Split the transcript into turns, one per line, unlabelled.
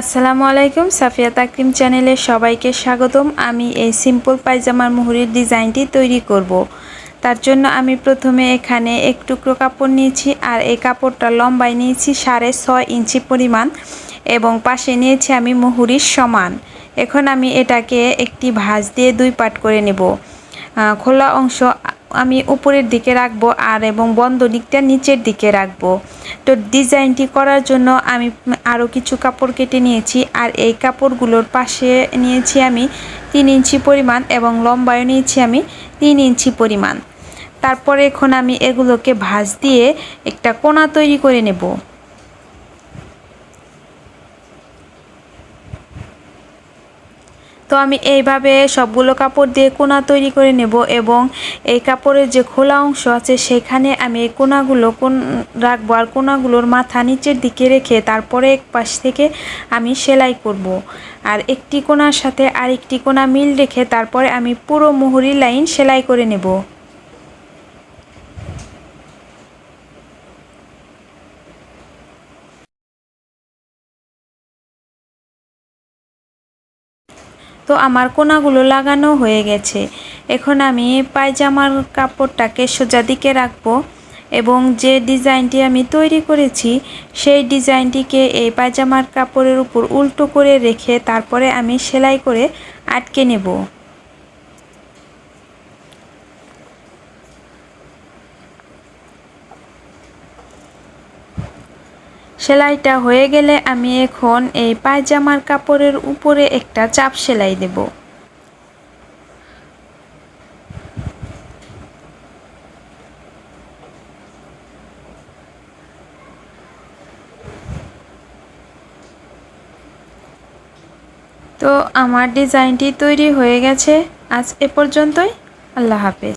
আসসালামু আলাইকুম, সাফিয়া তাকরিম চ্যানেলে সবাইকে স্বাগতম। আমি এই সিম্পল পায়জামার মুহুরির ডিজাইনটি তৈরি করব। তার জন্য আমি প্রথমে এখানে এক টুকরো কাপড় নিয়েছি আর এই কাপড়টা লম্বায় নিয়েছি সাড়ে ছয় ইঞ্চি পরিমাণ এবং পাশে নিয়েছি আমি মুহুরির সমান। এখন আমি এটাকে একটি ভাঁজ দিয়ে দুই পাট করে নেব। খোলা অংশ আমি উপরের দিকে রাখব আর এবং বন্ধ দিকটা নিচের দিকে রাখব। তো ডিজাইনটি করার জন্য আমি আরও কিছু কাপড় কেটে নিয়েছি আর এই কাপড়গুলোর পাশে নিয়েছি আমি তিন ইঞ্চি পরিমাণ এবং লম্বায় নিয়েছি আমি তিন ইঞ্চি পরিমাণ। তারপরে এখন আমি এগুলোকে ভাঁজ দিয়ে একটা কোনা তৈরি করে নেব। তো আমি এইভাবে সবগুলো কাপড় দিয়ে কোনা তৈরি করে নেব এবং এই কাপড়ের যে খোলা অংশ আছে সেখানে আমি এই কোনাগুলো কোন রাখব আর কোনাগুলোর মাথা নিচের দিকে রেখে তারপরে এক পাশ থেকে আমি সেলাই করব। আর একটি কোনার সাথে আরেকটি কোনা মিল রেখে তারপরে আমি পুরো মুহুরি লাইন সেলাই করে নেব তো আমার কোনাগুলো লাগানো হয়ে গেছে। এখন আমি পায়জামার কাপড়টাকে সোজা দিকে রাখব এবং যে ডিজাইনটি আমি তৈরি করেছি, সেই ডিজাইনটিকে এই পায়জামার কাপড়ের উপর উল্টো করে রেখে তারপরে আমি সেলাই করে আটকে নেব। সেলাইটা হয়ে গেলে আমি এখন এই পায়জামার কাপড়ের উপরে একটা চাপ সেলাই দেব। তো আমার ডিজাইনটি তৈরি হয়ে গেছে। আজ এ পর্যন্তই। আল্লাহ হাফেজ।